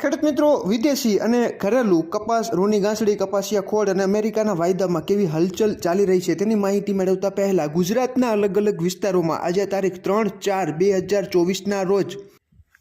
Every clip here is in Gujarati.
ખેડૂત મિત્રો, વિદેશી અને ઘરેલું કપાસ, રૂની ગાંસડી કપાસિયા ખોળ અને અમેરિકાના વાયદામાં કેવી હલચલ ચાલી રહી છે તેની માહિતી મેળવતા પહેલા ગુજરાતના અલગ અલગ વિસ્તારોમાં આજે તારીખ ત્રણ ચાર બે હજાર ચોવીસના રોજ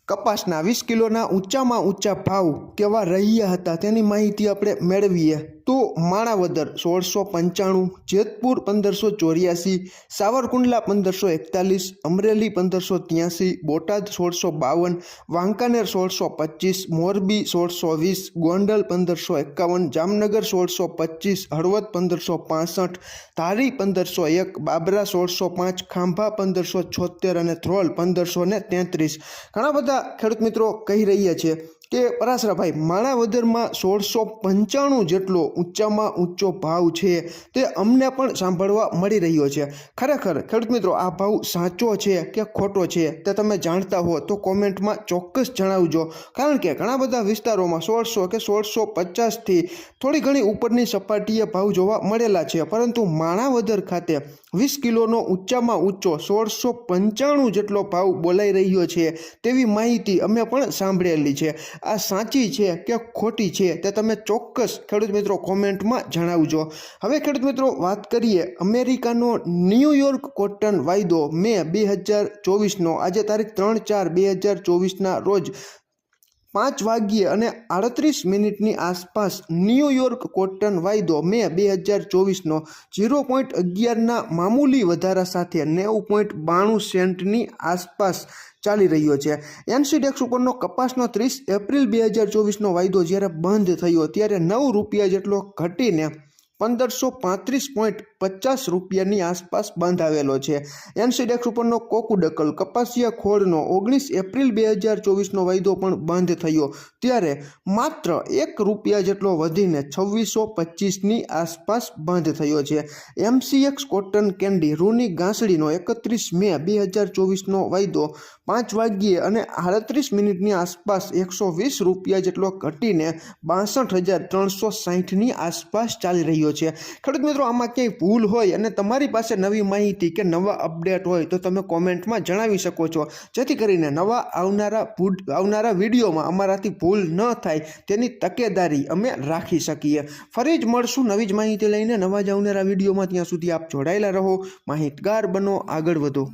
કપાસના વીસ કિલોના ઊંચામાં ઊંચા ભાવ કેવા રહ્યા હતા તેની માહિતી આપણે મેળવીએ. તો માણાવદર સોળસો પંચાણું, જેતપુર પંદરસો ચોર્યાસી, સાવરકુંડલા પંદરસો એકતાલીસ, અમરેલી પંદરસો ત્યાંસી, બોટાદ સોળસો બાવન, વાંકાનેર સોળસો પચીસ, મોરબી સોળસો વીસ, ગોંડલ પંદરસો એકાવન, જામનગર સોળસો પચીસ, હળવદ પંદરસો પાસઠ, ધારી પંદરસો એક, બાબરા સોળસો પાંચ, ખાંભા પંદરસો છોતેર અને ધ્રોલ પંદરસો ને તેત્રીસ. ઘણા બધા ખેડૂત મિત્રો કહી રહ્યા છે કે પરાશરાભાઈ માણાવદરમાં સોળસો પંચાણું જેટલો ઊંચામાં ઊંચો ભાવ છે, તે અમને પણ સાંભળવા મળી રહ્યો છે. ખરેખર, ખેડૂત મિત્રો, આ ભાવ સાચો છે કે ખોટો છે, તે તમે જાણતા હો તો કોમેન્ટમાં ચોક્કસ જણાવજો. કારણ કે ઘણા બધા વિસ્તારોમાં સોળસો કે સોળસો પચાસથી થોડી ઘણી ઉપરની સપાટીએ ભાવ જોવા મળેલા છે, પરંતુ માણાવદર ખાતે વીસ કિલોનો ઊંચામાં ઊંચો સોળસો પંચાણું જેટલો ભાવ બોલાઈ રહ્યો છે, તેવી માહિતી અમે પણ સાંભળેલી છે. આ સાચી છે કે ખોટી છે તે તમે ચોક્કસ ખેડૂત મિત્રો કોમેન્ટમાં જણાવજો. હવે ખેડૂત મિત્રો વાત કરીએ અમેરિકાનો ન્યૂયોર્ક કોટન વાયદો મે બે હજાર ચોવીસનો. આજે તારીખ ત્રણ ચાર બે હજાર ચોવીસના રોજ પાંચ વાગ્યે અને આડત્રીસ મિનિટની આસપાસ ન્યૂયોર્ક કોટન વાયદો મે બે હજાર ચોવીસનો ઝીરો પોઈન્ટ અગિયારના મામૂલી વધારા સાથે નેવું પોઈન્ટ બાણું સેન્ટની આસપાસ ચાલી રહ્યો છે. એનસીડેક્સ ઉપરનો કપાસનો ત્રીસ એપ્રિલ બે હજાર ચોવીસનો વાયદો જ્યારે બંધ થયો ત્યારે નવ રૂપિયા જેટલો ઘટીને પંદરસો પાંત્રીસ પોઈન્ટ પચાસ રૂપિયાની આસપાસ બંધાવેલો છે. એનસીડેક્સ ઉપરનો કોકુડકલ કપાસિયા ખોળનો ઓગણીસ એપ્રિલ બે હજાર ચોવીસનો વાયદો પણ બંધ થયો. ત્યારે માત્ર એક રૂપિયા જેટલો વધીને છવ્વીસો પચીસની આસપાસ બંધ થયો છે. એમસીએક્સ કોટન કેન્ડી રૂની ગાંસડીનો એકત્રીસ મે બે હજાર ચોવીસનો વાયદો પાંચ વાગ્યે અને આડત્રીસ મિનિટની આસપાસ એકસો વીસ રૂપિયા જેટલો ઘટીને બાસઠ હજાર ત્રણસો સાહીઠની આસપાસ ચાલી રહ્યો છે. ખેડૂત મિત્રો, આમાં ક્યાંય ભૂલ હોય અને તમારી પાસે નવી માહિતી કે નવા અપડેટ હોય તો તમે કોમેન્ટમાં જણાવી શકો છો. જેથી કરીને નવા આવનારા આવનારા વિડીયોમાં અમારાથી ભૂલ ન થાય, તેની તકેદારી અમે રાખી શકીએ. ફરી જ મળશું નવી જ માહિતી લઈને. નવા જ આવનારા વિડીયોમાં ત્યાં સુધી આપ જોડાયેલા રહો. માહિતગાર બનો, આગળ વધો.